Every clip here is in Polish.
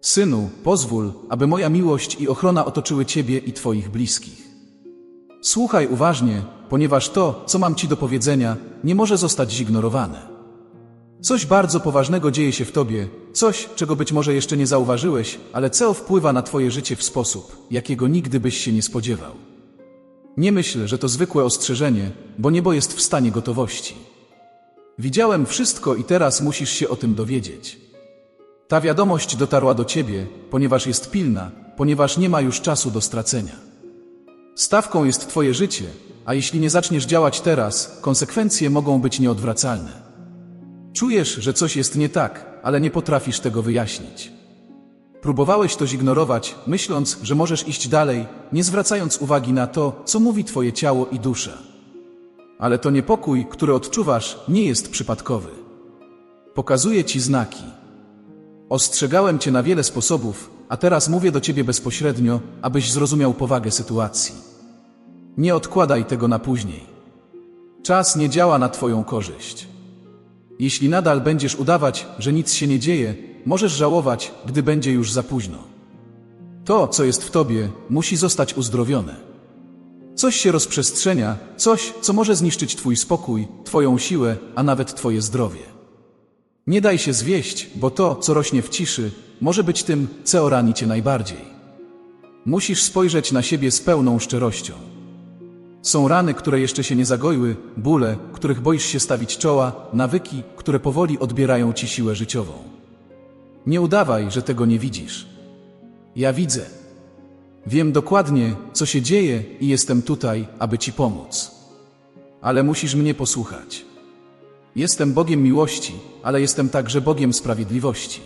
Synu, pozwól, aby moja miłość i ochrona otoczyły Ciebie i Twoich bliskich. Słuchaj uważnie, ponieważ to, co mam Ci do powiedzenia, nie może zostać zignorowane. Coś bardzo poważnego dzieje się w Tobie, coś, czego być może jeszcze nie zauważyłeś, ale co wpływa na Twoje życie w sposób, jakiego nigdy byś się nie spodziewał. Nie myśl, że to zwykłe ostrzeżenie, bo niebo jest w stanie gotowości. Widziałem wszystko i teraz musisz się o tym dowiedzieć. Ta wiadomość dotarła do ciebie, ponieważ jest pilna, ponieważ nie ma już czasu do stracenia. Stawką jest twoje życie, a jeśli nie zaczniesz działać teraz, konsekwencje mogą być nieodwracalne. Czujesz, że coś jest nie tak, ale nie potrafisz tego wyjaśnić. Próbowałeś to zignorować, myśląc, że możesz iść dalej, nie zwracając uwagi na to, co mówi twoje ciało i dusza. Ale to niepokój, który odczuwasz, nie jest przypadkowy. Pokazuje ci znaki. Ostrzegałem cię na wiele sposobów, a teraz mówię do ciebie bezpośrednio, abyś zrozumiał powagę sytuacji. Nie odkładaj tego na później. Czas nie działa na twoją korzyść. Jeśli nadal będziesz udawać, że nic się nie dzieje, możesz żałować, gdy będzie już za późno. To, co jest w tobie, musi zostać uzdrowione. Coś się rozprzestrzenia, coś, co może zniszczyć twój spokój, twoją siłę, a nawet twoje zdrowie. Nie daj się zwieść, bo to, co rośnie w ciszy, może być tym, co rani cię najbardziej. Musisz spojrzeć na siebie z pełną szczerością. Są rany, które jeszcze się nie zagoiły, bóle, których boisz się stawić czoła, nawyki, które powoli odbierają ci siłę życiową. Nie udawaj, że tego nie widzisz. Ja widzę. Wiem dokładnie, co się dzieje i jestem tutaj, aby ci pomóc. Ale musisz mnie posłuchać. Jestem Bogiem miłości, ale jestem także Bogiem sprawiedliwości.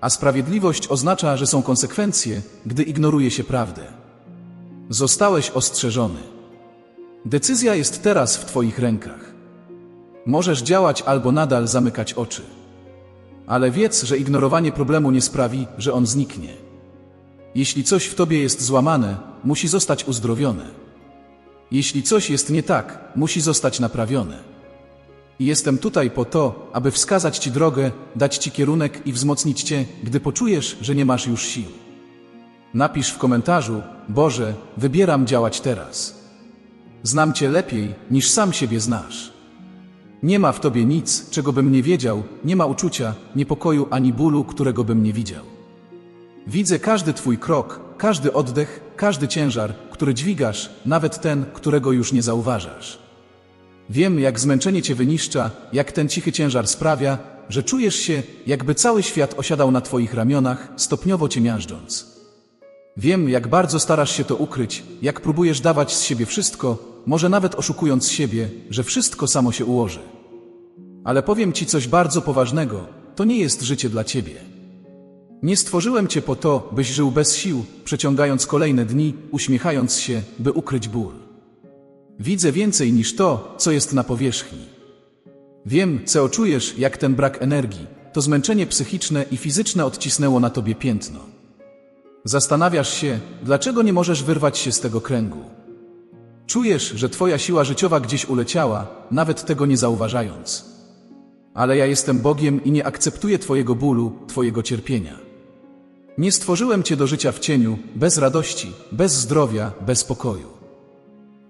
A sprawiedliwość oznacza, że są konsekwencje, gdy ignoruje się prawdę. Zostałeś ostrzeżony. Decyzja jest teraz w Twoich rękach. Możesz działać albo nadal zamykać oczy. Ale wiedz, że ignorowanie problemu nie sprawi, że on zniknie. Jeśli coś w Tobie jest złamane, musi zostać uzdrowione. Jeśli coś jest nie tak, musi zostać naprawione. Jestem tutaj po to, aby wskazać Ci drogę, dać Ci kierunek i wzmocnić Cię, gdy poczujesz, że nie masz już sił. Napisz w komentarzu: Boże, wybieram działać teraz. Znam Cię lepiej, niż sam siebie znasz. Nie ma w Tobie nic, czego bym nie wiedział, nie ma uczucia, niepokoju ani bólu, którego bym nie widział. Widzę każdy Twój krok, każdy oddech, każdy ciężar, który dźwigasz, nawet ten, którego już nie zauważasz. Wiem, jak zmęczenie cię wyniszcza, jak ten cichy ciężar sprawia, że czujesz się, jakby cały świat osiadał na twoich ramionach, stopniowo cię miażdżąc. Wiem, jak bardzo starasz się to ukryć, jak próbujesz dawać z siebie wszystko, może nawet oszukując siebie, że wszystko samo się ułoży. Ale powiem ci coś bardzo poważnego, to nie jest życie dla ciebie. Nie stworzyłem cię po to, byś żył bez sił, przeciągając kolejne dni, uśmiechając się, by ukryć ból. Widzę więcej niż to, co jest na powierzchni. Wiem, co czujesz, jak ten brak energii, to zmęczenie psychiczne i fizyczne odcisnęło na tobie piętno. Zastanawiasz się, dlaczego nie możesz wyrwać się z tego kręgu. Czujesz, że twoja siła życiowa gdzieś uleciała, nawet tego nie zauważając. Ale ja jestem Bogiem i nie akceptuję twojego bólu, twojego cierpienia. Nie stworzyłem cię do życia w cieniu, bez radości, bez zdrowia, bez pokoju.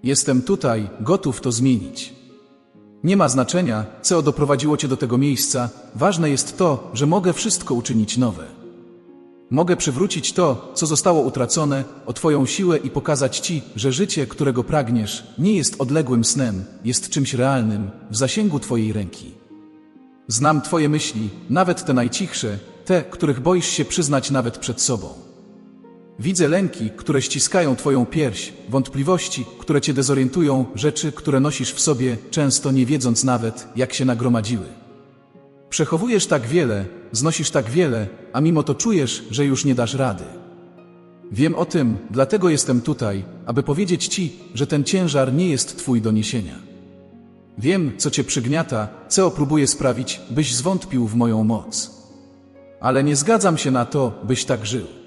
Jestem tutaj, gotów to zmienić. Nie ma znaczenia, co doprowadziło cię do tego miejsca, ważne jest to, że mogę wszystko uczynić nowe. Mogę przywrócić to, co zostało utracone, o Twoją siłę i pokazać Ci, że życie, którego pragniesz, nie jest odległym snem, jest czymś realnym, w zasięgu Twojej ręki. Znam Twoje myśli, nawet te najcichsze, te, których boisz się przyznać nawet przed sobą. Widzę lęki, które ściskają Twoją pierś, wątpliwości, które Cię dezorientują, rzeczy, które nosisz w sobie, często nie wiedząc nawet, jak się nagromadziły. Przechowujesz tak wiele, znosisz tak wiele, a mimo to czujesz, że już nie dasz rady. Wiem o tym, dlatego jestem tutaj, aby powiedzieć Ci, że ten ciężar nie jest Twój do niesienia. Wiem, co Cię przygniata, co próbuje sprawić, byś zwątpił w moją moc. Ale nie zgadzam się na to, byś tak żył.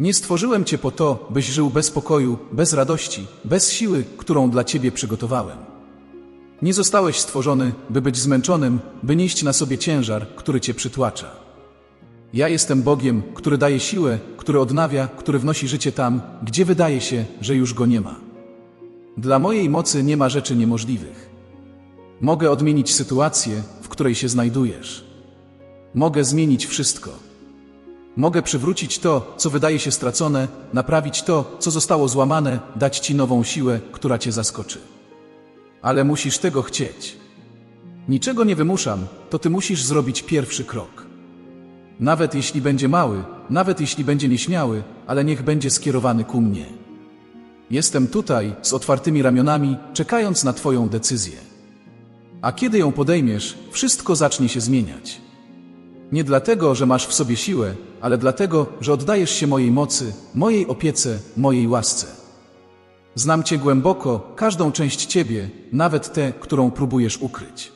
Nie stworzyłem Cię po to, byś żył bez pokoju, bez radości, bez siły, którą dla Ciebie przygotowałem. Nie zostałeś stworzony, by być zmęczonym, by nieść na sobie ciężar, który Cię przytłacza. Ja jestem Bogiem, który daje siłę, który odnawia, który wnosi życie tam, gdzie wydaje się, że już go nie ma. Dla mojej mocy nie ma rzeczy niemożliwych. Mogę odmienić sytuację, w której się znajdujesz. Mogę zmienić wszystko. Mogę przywrócić to, co wydaje się stracone, naprawić to, co zostało złamane, dać ci nową siłę, która cię zaskoczy. Ale musisz tego chcieć. Niczego nie wymuszam, to ty musisz zrobić pierwszy krok. Nawet jeśli będzie mały, nawet jeśli będzie nieśmiały, ale niech będzie skierowany ku mnie. Jestem tutaj z otwartymi ramionami, czekając na Twoją decyzję. A kiedy ją podejmiesz, wszystko zacznie się zmieniać. Nie dlatego, że masz w sobie siłę, ale dlatego, że oddajesz się mojej mocy, mojej opiece, mojej łasce. Znam Cię głęboko, każdą część Ciebie, nawet tę, którą próbujesz ukryć.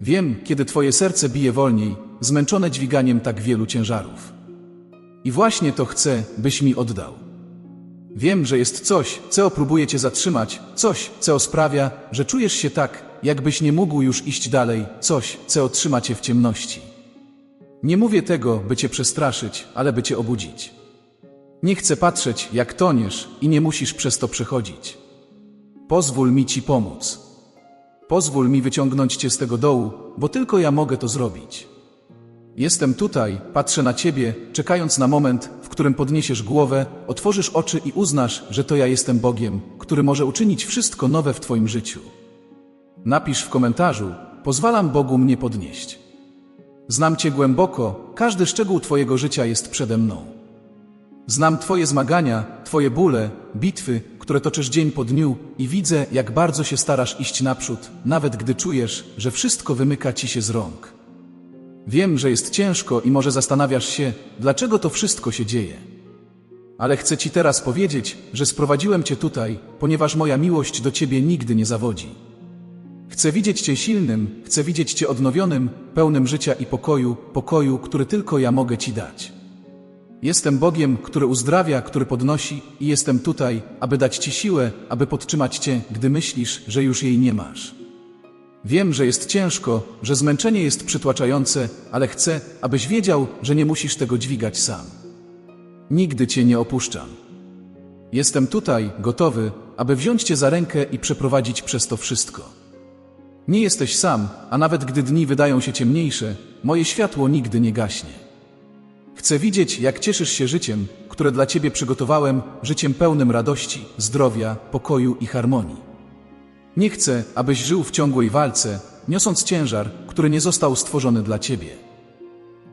Wiem, kiedy Twoje serce bije wolniej, zmęczone dźwiganiem tak wielu ciężarów. I właśnie to chcę, byś mi oddał. Wiem, że jest coś, co próbuje Cię zatrzymać, coś, co sprawia, że czujesz się tak, jakbyś nie mógł już iść dalej, coś, co trzyma Cię w ciemności. Nie mówię tego, by Cię przestraszyć, ale by Cię obudzić. Nie chcę patrzeć, jak toniesz i nie musisz przez to przechodzić. Pozwól mi Ci pomóc. Pozwól mi wyciągnąć Cię z tego dołu, bo tylko ja mogę to zrobić. Jestem tutaj, patrzę na Ciebie, czekając na moment, w którym podniesiesz głowę, otworzysz oczy i uznasz, że to ja jestem Bogiem, który może uczynić wszystko nowe w Twoim życiu. Napisz w komentarzu, pozwalam Bogu mnie podnieść. Znam Cię głęboko, każdy szczegół Twojego życia jest przede mną. Znam Twoje zmagania, Twoje bóle, bitwy, które toczysz dzień po dniu i widzę, jak bardzo się starasz iść naprzód, nawet gdy czujesz, że wszystko wymyka Ci się z rąk. Wiem, że jest ciężko i może zastanawiasz się, dlaczego to wszystko się dzieje. Ale chcę Ci teraz powiedzieć, że sprowadziłem Cię tutaj, ponieważ moja miłość do Ciebie nigdy nie zawodzi. Chcę widzieć Cię silnym, chcę widzieć Cię odnowionym, pełnym życia i pokoju, pokoju, który tylko ja mogę Ci dać. Jestem Bogiem, który uzdrawia, który podnosi i jestem tutaj, aby dać Ci siłę, aby podtrzymać Cię, gdy myślisz, że już jej nie masz. Wiem, że jest ciężko, że zmęczenie jest przytłaczające, ale chcę, abyś wiedział, że nie musisz tego dźwigać sam. Nigdy Cię nie opuszczam. Jestem tutaj, gotowy, aby wziąć Cię za rękę i przeprowadzić przez to wszystko. Nie jesteś sam, a nawet gdy dni wydają się ciemniejsze, moje światło nigdy nie gaśnie. Chcę widzieć, jak cieszysz się życiem, które dla Ciebie przygotowałem, życiem pełnym radości, zdrowia, pokoju i harmonii. Nie chcę, abyś żył w ciągłej walce, niosąc ciężar, który nie został stworzony dla Ciebie.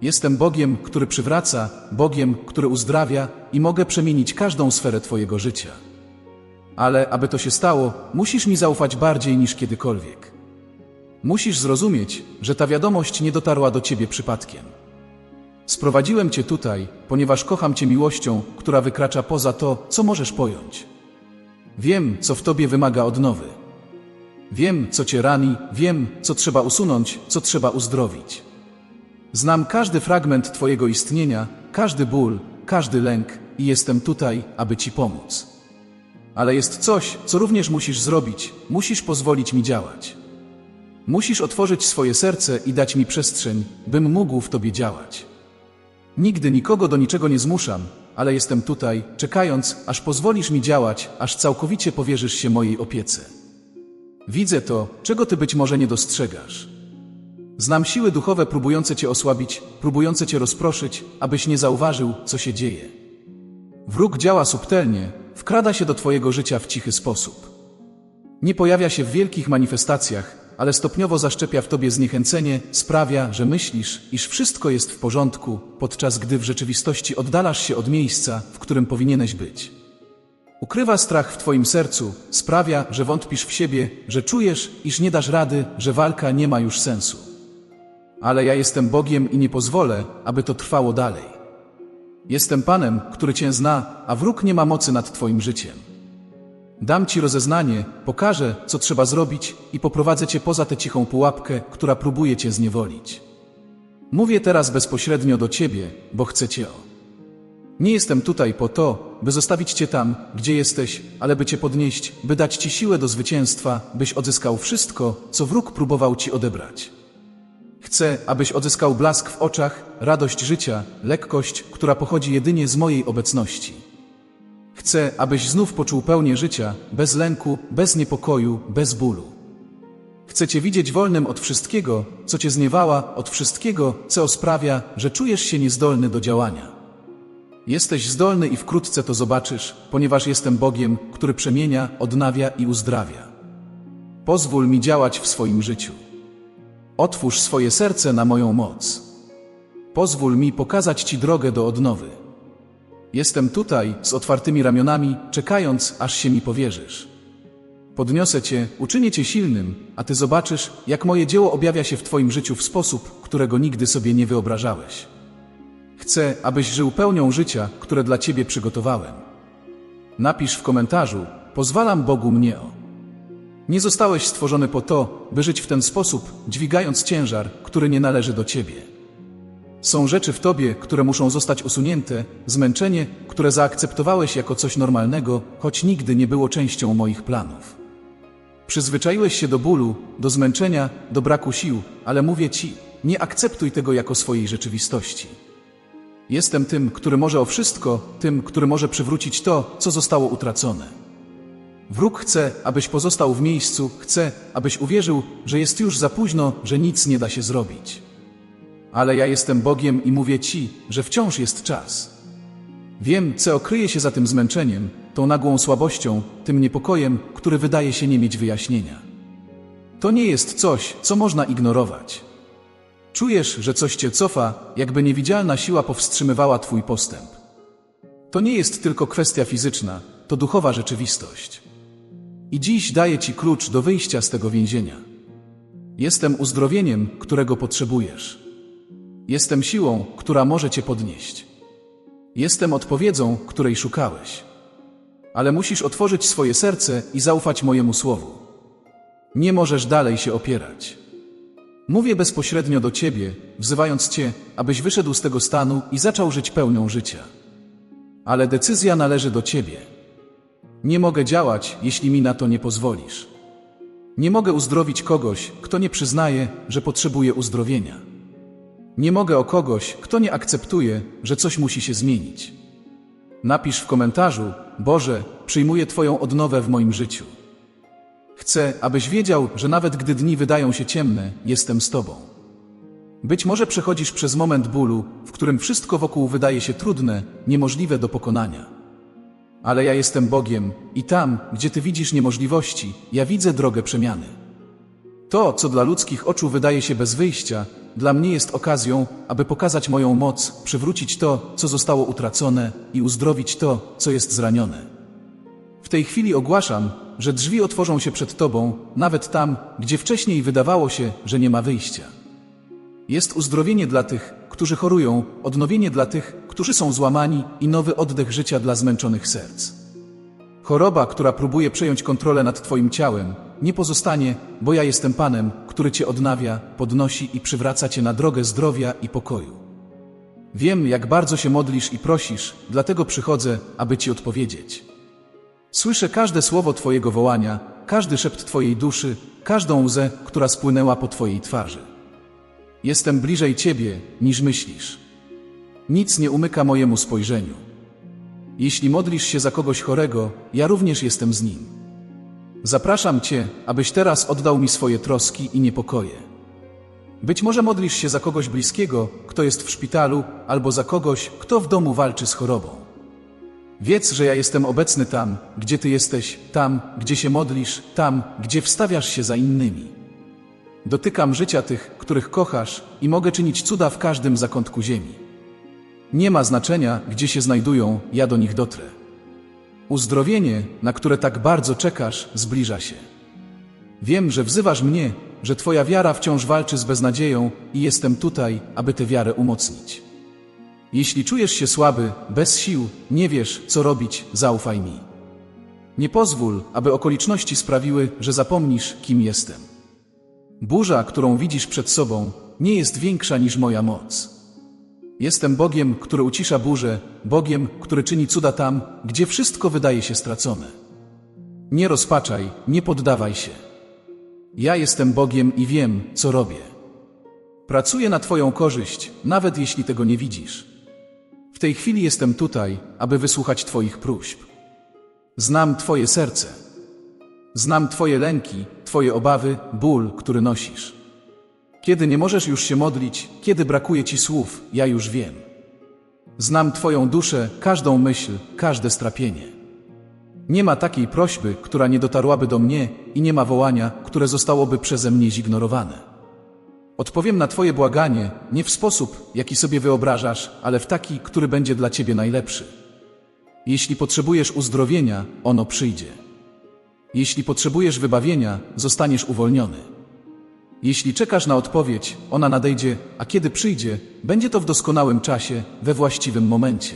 Jestem Bogiem, który przywraca, Bogiem, który uzdrawia i mogę przemienić każdą sferę Twojego życia. Ale aby to się stało, musisz mi zaufać bardziej niż kiedykolwiek. Musisz zrozumieć, że ta wiadomość nie dotarła do Ciebie przypadkiem. Sprowadziłem Cię tutaj, ponieważ kocham Cię miłością, która wykracza poza to, co możesz pojąć. Wiem, co w Tobie wymaga odnowy. Wiem, co Cię rani, wiem, co trzeba usunąć, co trzeba uzdrowić. Znam każdy fragment Twojego istnienia, każdy ból, każdy lęk i jestem tutaj, aby Ci pomóc. Ale jest coś, co również musisz zrobić, musisz pozwolić mi działać. Musisz otworzyć swoje serce i dać mi przestrzeń, bym mógł w Tobie działać. Nigdy nikogo do niczego nie zmuszam, ale jestem tutaj, czekając, aż pozwolisz mi działać, aż całkowicie powierzysz się mojej opiece. Widzę to, czego Ty być może nie dostrzegasz. Znam siły duchowe próbujące Cię osłabić, próbujące Cię rozproszyć, abyś nie zauważył, co się dzieje. Wróg działa subtelnie, wkrada się do Twojego życia w cichy sposób. Nie pojawia się w wielkich manifestacjach, ale stopniowo zaszczepia w tobie zniechęcenie, sprawia, że myślisz, iż wszystko jest w porządku, podczas gdy w rzeczywistości oddalasz się od miejsca, w którym powinieneś być. Ukrywa strach w twoim sercu, sprawia, że wątpisz w siebie, że czujesz, iż nie dasz rady, że walka nie ma już sensu. Ale ja jestem Bogiem i nie pozwolę, aby to trwało dalej. Jestem Panem, który cię zna, a wróg nie ma mocy nad twoim życiem. Dam ci rozeznanie, pokażę, co trzeba zrobić i poprowadzę cię poza tę cichą pułapkę, która próbuje cię zniewolić. Mówię teraz bezpośrednio do ciebie, bo chcę cię o. Nie jestem tutaj po to, by zostawić cię tam, gdzie jesteś, ale by cię podnieść, by dać ci siłę do zwycięstwa, byś odzyskał wszystko, co wróg próbował ci odebrać. Chcę, abyś odzyskał blask w oczach, radość życia, lekkość, która pochodzi jedynie z mojej obecności. Chcę, abyś znów poczuł pełnię życia, bez lęku, bez niepokoju, bez bólu. Chcę Cię widzieć wolnym od wszystkiego, co Cię zniewała, od wszystkiego, co sprawia, że czujesz się niezdolny do działania. Jesteś zdolny i wkrótce to zobaczysz, ponieważ jestem Bogiem, który przemienia, odnawia i uzdrawia. Pozwól mi działać w swoim życiu. Otwórz swoje serce na moją moc. Pozwól mi pokazać Ci drogę do odnowy. Jestem tutaj z otwartymi ramionami, czekając, aż się mi powierzysz. Podniosę Cię, uczynię Cię silnym, a Ty zobaczysz, jak moje dzieło objawia się w Twoim życiu w sposób, którego nigdy sobie nie wyobrażałeś. Chcę, abyś żył pełnią życia, które dla Ciebie przygotowałem. Napisz w komentarzu, pozwalam Bogu mnie o. Nie zostałeś stworzony po to, by żyć w ten sposób, dźwigając ciężar, który nie należy do Ciebie. Są rzeczy w Tobie, które muszą zostać usunięte, zmęczenie, które zaakceptowałeś jako coś normalnego, choć nigdy nie było częścią moich planów. Przyzwyczaiłeś się do bólu, do zmęczenia, do braku sił, ale mówię Ci, nie akceptuj tego jako swojej rzeczywistości. Jestem tym, który może o wszystko, tym, który może przywrócić to, co zostało utracone. Wróg chce, abyś pozostał w miejscu, chce, abyś uwierzył, że jest już za późno, że nic nie da się zrobić. Ale ja jestem Bogiem i mówię Ci, że wciąż jest czas. Wiem, co okryje się za tym zmęczeniem, tą nagłą słabością, tym niepokojem, który wydaje się nie mieć wyjaśnienia. To nie jest coś, co można ignorować. Czujesz, że coś cię cofa, jakby niewidzialna siła powstrzymywała twój postęp. To nie jest tylko kwestia fizyczna, to duchowa rzeczywistość. I dziś daję ci klucz do wyjścia z tego więzienia. Jestem uzdrowieniem, którego potrzebujesz. Jestem siłą, która może cię podnieść. Jestem odpowiedzią, której szukałeś. Ale musisz otworzyć swoje serce i zaufać mojemu słowu. Nie możesz dalej się opierać. Mówię bezpośrednio do Ciebie, wzywając Cię, abyś wyszedł z tego stanu i zaczął żyć pełnią życia. Ale decyzja należy do Ciebie. Nie mogę działać, jeśli mi na to nie pozwolisz. Nie mogę uzdrowić kogoś, kto nie przyznaje, że potrzebuje uzdrowienia. Nie mogę o kogoś, kto nie akceptuje, że coś musi się zmienić. Napisz w komentarzu: Boże, przyjmuję Twoją odnowę w moim życiu. Chcę, abyś wiedział, że nawet gdy dni wydają się ciemne, jestem z Tobą. Być może przechodzisz przez moment bólu, w którym wszystko wokół wydaje się trudne, niemożliwe do pokonania. Ale ja jestem Bogiem i tam, gdzie Ty widzisz niemożliwości, ja widzę drogę przemiany. To, co dla ludzkich oczu wydaje się bez wyjścia, dla mnie jest okazją, aby pokazać moją moc, przywrócić to, co zostało utracone i uzdrowić to, co jest zranione. W tej chwili ogłaszam, że drzwi otworzą się przed Tobą, nawet tam, gdzie wcześniej wydawało się, że nie ma wyjścia. Jest uzdrowienie dla tych, którzy chorują, odnowienie dla tych, którzy są złamani i nowy oddech życia dla zmęczonych serc. Choroba, która próbuje przejąć kontrolę nad Twoim ciałem, nie pozostanie, bo ja jestem Panem, który Cię odnawia, podnosi i przywraca Cię na drogę zdrowia i pokoju. Wiem, jak bardzo się modlisz i prosisz, dlatego przychodzę, aby Ci odpowiedzieć. Słyszę każde słowo Twojego wołania, każdy szept Twojej duszy, każdą łzę, która spłynęła po Twojej twarzy. Jestem bliżej Ciebie, niż myślisz. Nic nie umyka mojemu spojrzeniu. Jeśli modlisz się za kogoś chorego, ja również jestem z nim. Zapraszam Cię, abyś teraz oddał mi swoje troski i niepokoje. Być może modlisz się za kogoś bliskiego, kto jest w szpitalu, albo za kogoś, kto w domu walczy z chorobą. Wiedz, że ja jestem obecny tam, gdzie Ty jesteś, tam, gdzie się modlisz, tam, gdzie wstawiasz się za innymi. Dotykam życia tych, których kochasz i mogę czynić cuda w każdym zakątku ziemi. Nie ma znaczenia, gdzie się znajdują, ja do nich dotrę. Uzdrowienie, na które tak bardzo czekasz, zbliża się. Wiem, że wzywasz mnie, że Twoja wiara wciąż walczy z beznadzieją i jestem tutaj, aby tę wiarę umocnić. Jeśli czujesz się słaby, bez sił, nie wiesz, co robić, zaufaj mi. Nie pozwól, aby okoliczności sprawiły, że zapomnisz, kim jestem. Burza, którą widzisz przed sobą, nie jest większa niż moja moc. Jestem Bogiem, który ucisza burzę, Bogiem, który czyni cuda tam, gdzie wszystko wydaje się stracone. Nie rozpaczaj, nie poddawaj się. Ja jestem Bogiem i wiem, co robię. Pracuję na Twoją korzyść, nawet jeśli tego nie widzisz. W tej chwili jestem tutaj, aby wysłuchać Twoich próśb. Znam Twoje serce. Znam Twoje lęki, Twoje obawy, ból, który nosisz. Kiedy nie możesz już się modlić, kiedy brakuje Ci słów, ja już wiem. Znam Twoją duszę, każdą myśl, każde strapienie. Nie ma takiej prośby, która nie dotarłaby do mnie i nie ma wołania, które zostałoby przeze mnie zignorowane. Odpowiem na Twoje błaganie nie w sposób, jaki sobie wyobrażasz, ale w taki, który będzie dla Ciebie najlepszy. Jeśli potrzebujesz uzdrowienia, ono przyjdzie. Jeśli potrzebujesz wybawienia, zostaniesz uwolniony. Jeśli czekasz na odpowiedź, ona nadejdzie, a kiedy przyjdzie, będzie to w doskonałym czasie, we właściwym momencie.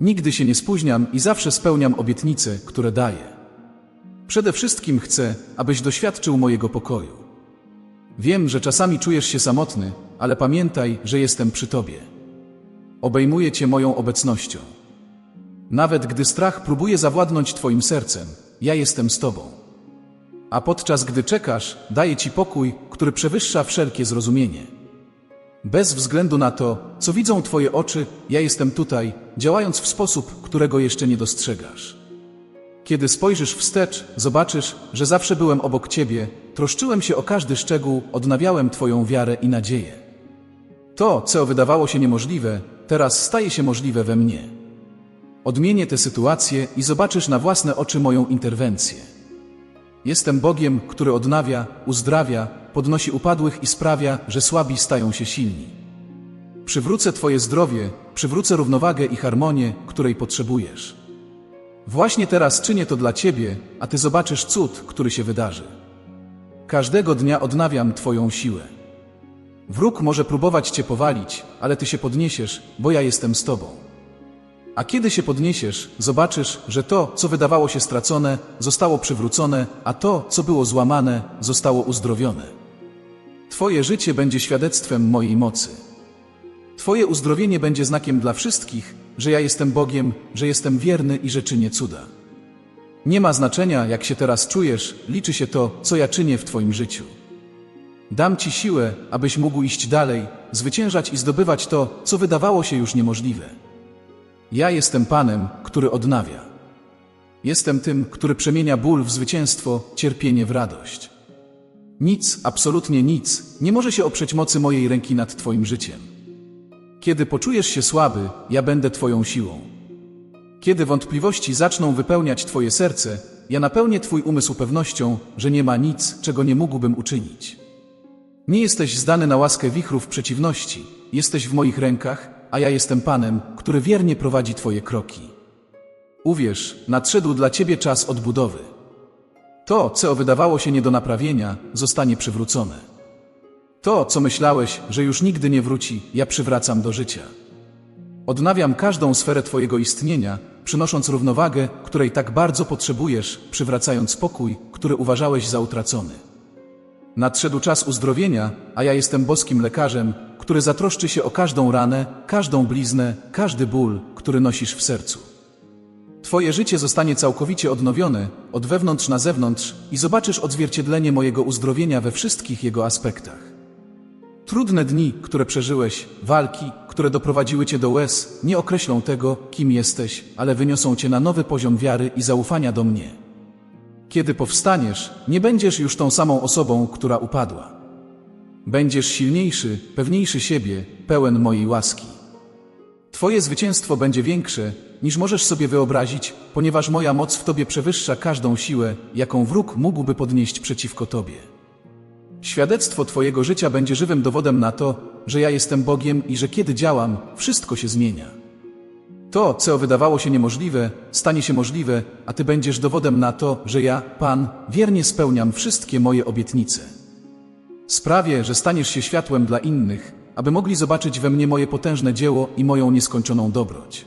Nigdy się nie spóźniam i zawsze spełniam obietnice, które daję. Przede wszystkim chcę, abyś doświadczył mojego pokoju. Wiem, że czasami czujesz się samotny, ale pamiętaj, że jestem przy tobie. Obejmuję cię moją obecnością. Nawet gdy strach próbuje zawładnąć twoim sercem, ja jestem z tobą. A podczas gdy czekasz, daję ci pokój, który przewyższa wszelkie zrozumienie. Bez względu na to, co widzą twoje oczy, ja jestem tutaj, działając w sposób, którego jeszcze nie dostrzegasz. Kiedy spojrzysz wstecz, zobaczysz, że zawsze byłem obok ciebie, troszczyłem się o każdy szczegół, odnawiałem twoją wiarę i nadzieję. To, co wydawało się niemożliwe, teraz staje się możliwe we mnie. Odmienię tę sytuację i zobaczysz na własne oczy moją interwencję. Jestem Bogiem, który odnawia, uzdrawia, podnosi upadłych i sprawia, że słabi stają się silni. Przywrócę Twoje zdrowie, przywrócę równowagę i harmonię, której potrzebujesz. Właśnie teraz czynię to dla Ciebie, a Ty zobaczysz cud, który się wydarzy. Każdego dnia odnawiam Twoją siłę. Wróg może próbować Cię powalić, ale Ty się podniesiesz, bo ja jestem z Tobą. A kiedy się podniesiesz, zobaczysz, że to, co wydawało się stracone, zostało przywrócone, a to, co było złamane, zostało uzdrowione. Twoje życie będzie świadectwem mojej mocy. Twoje uzdrowienie będzie znakiem dla wszystkich, że ja jestem Bogiem, że jestem wierny i że czynię cuda. Nie ma znaczenia, jak się teraz czujesz, liczy się to, co ja czynię w Twoim życiu. Dam Ci siłę, abyś mógł iść dalej, zwyciężać i zdobywać to, co wydawało się już niemożliwe. Ja jestem Panem, który odnawia. Jestem tym, który przemienia ból w zwycięstwo, cierpienie w radość. Nic, absolutnie nic, nie może się oprzeć mocy mojej ręki nad Twoim życiem. Kiedy poczujesz się słaby, ja będę Twoją siłą. Kiedy wątpliwości zaczną wypełniać Twoje serce, ja napełnię Twój umysł pewnością, że nie ma nic, czego nie mógłbym uczynić. Nie jesteś zdany na łaskę wichrów przeciwności, jesteś w moich rękach, a ja jestem Panem, który wiernie prowadzi Twoje kroki. Uwierz, nadszedł dla Ciebie czas odbudowy. To, co wydawało się nie do naprawienia, zostanie przywrócone. To, co myślałeś, że już nigdy nie wróci, ja przywracam do życia. Odnawiam każdą sferę Twojego istnienia, przynosząc równowagę, której tak bardzo potrzebujesz, przywracając spokój, który uważałeś za utracony. Nadszedł czas uzdrowienia, a ja jestem boskim lekarzem, który zatroszczy się o każdą ranę, każdą bliznę, każdy ból, który nosisz w sercu. Twoje życie zostanie całkowicie odnowione, od wewnątrz na zewnątrz i zobaczysz odzwierciedlenie mojego uzdrowienia we wszystkich jego aspektach. Trudne dni, które przeżyłeś, walki, które doprowadziły cię do łez, nie określą tego, kim jesteś, ale wyniosą cię na nowy poziom wiary i zaufania do mnie. Kiedy powstaniesz, nie będziesz już tą samą osobą, która upadła. Będziesz silniejszy, pewniejszy siebie, pełen mojej łaski. Twoje zwycięstwo będzie większe, niż możesz sobie wyobrazić, ponieważ moja moc w Tobie przewyższa każdą siłę, jaką wróg mógłby podnieść przeciwko Tobie. Świadectwo Twojego życia będzie żywym dowodem na to, że ja jestem Bogiem i że kiedy działam, wszystko się zmienia. To, co wydawało się niemożliwe, stanie się możliwe, a Ty będziesz dowodem na to, że ja, Pan, wiernie spełniam wszystkie moje obietnice. Sprawię, że staniesz się światłem dla innych, aby mogli zobaczyć we mnie moje potężne dzieło i moją nieskończoną dobroć.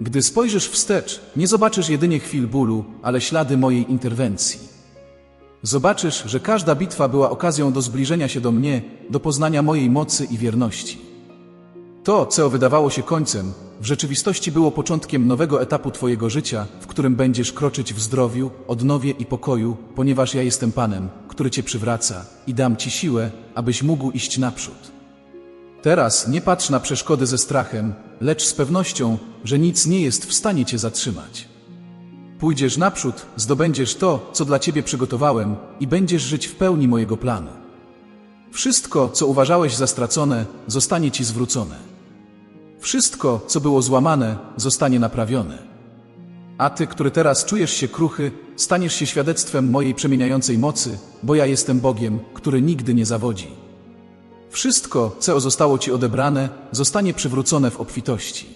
Gdy spojrzysz wstecz, nie zobaczysz jedynie chwil bólu, ale ślady mojej interwencji. Zobaczysz, że każda bitwa była okazją do zbliżenia się do mnie, do poznania mojej mocy i wierności. To, co wydawało się końcem, w rzeczywistości było początkiem nowego etapu Twojego życia, w którym będziesz kroczyć w zdrowiu, odnowie i pokoju, ponieważ ja jestem Panem, który cię przywraca i dam ci siłę, abyś mógł iść naprzód. Teraz nie patrz na przeszkody ze strachem, lecz z pewnością, że nic nie jest w stanie cię zatrzymać. Pójdziesz naprzód, zdobędziesz to, co dla ciebie przygotowałem i będziesz żyć w pełni mojego planu. Wszystko, co uważałeś za stracone, zostanie ci zwrócone. Wszystko, co było złamane, zostanie naprawione. A ty, który teraz czujesz się kruchy, staniesz się świadectwem mojej przemieniającej mocy, bo ja jestem Bogiem, który nigdy nie zawodzi. Wszystko, co zostało ci odebrane, zostanie przywrócone w obfitości.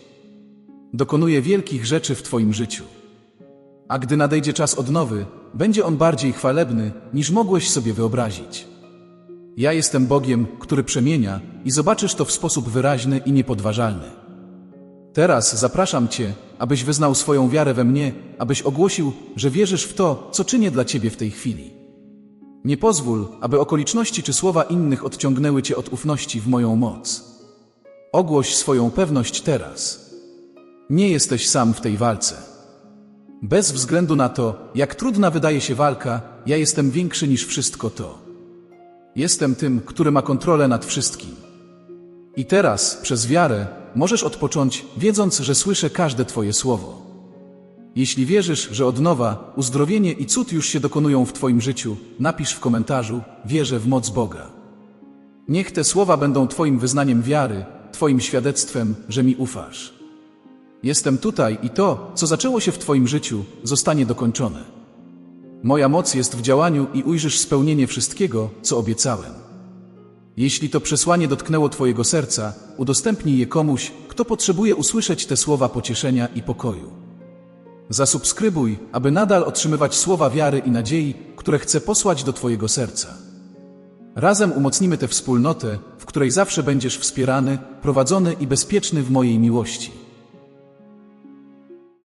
Dokonuję wielkich rzeczy w twoim życiu. A gdy nadejdzie czas odnowy, będzie on bardziej chwalebny, niż mogłeś sobie wyobrazić. Ja jestem Bogiem, który przemienia i zobaczysz to w sposób wyraźny i niepodważalny. Teraz zapraszam Cię, abyś wyznał swoją wiarę we mnie, abyś ogłosił, że wierzysz w to, co czynię dla Ciebie w tej chwili. Nie pozwól, aby okoliczności czy słowa innych odciągnęły Cię od ufności w moją moc. Ogłoś swoją pewność teraz. Nie jesteś sam w tej walce. Bez względu na to, jak trudna wydaje się walka, ja jestem większy niż wszystko to. Jestem tym, który ma kontrolę nad wszystkim. I teraz, przez wiarę, możesz odpocząć, wiedząc, że słyszę każde Twoje słowo. Jeśli wierzysz, że od nowa, uzdrowienie i cud już się dokonują w Twoim życiu, napisz w komentarzu: Wierzę w moc Boga. Niech te słowa będą Twoim wyznaniem wiary, Twoim świadectwem, że mi ufasz. Jestem tutaj i to, co zaczęło się w Twoim życiu, zostanie dokończone. Moja moc jest w działaniu i ujrzysz spełnienie wszystkiego, co obiecałem. Jeśli to przesłanie dotknęło Twojego serca, udostępnij je komuś, kto potrzebuje usłyszeć te słowa pocieszenia i pokoju. Zasubskrybuj, aby nadal otrzymywać słowa wiary i nadziei, które chcę posłać do Twojego serca. Razem umocnimy tę wspólnotę, w której zawsze będziesz wspierany, prowadzony i bezpieczny w mojej miłości.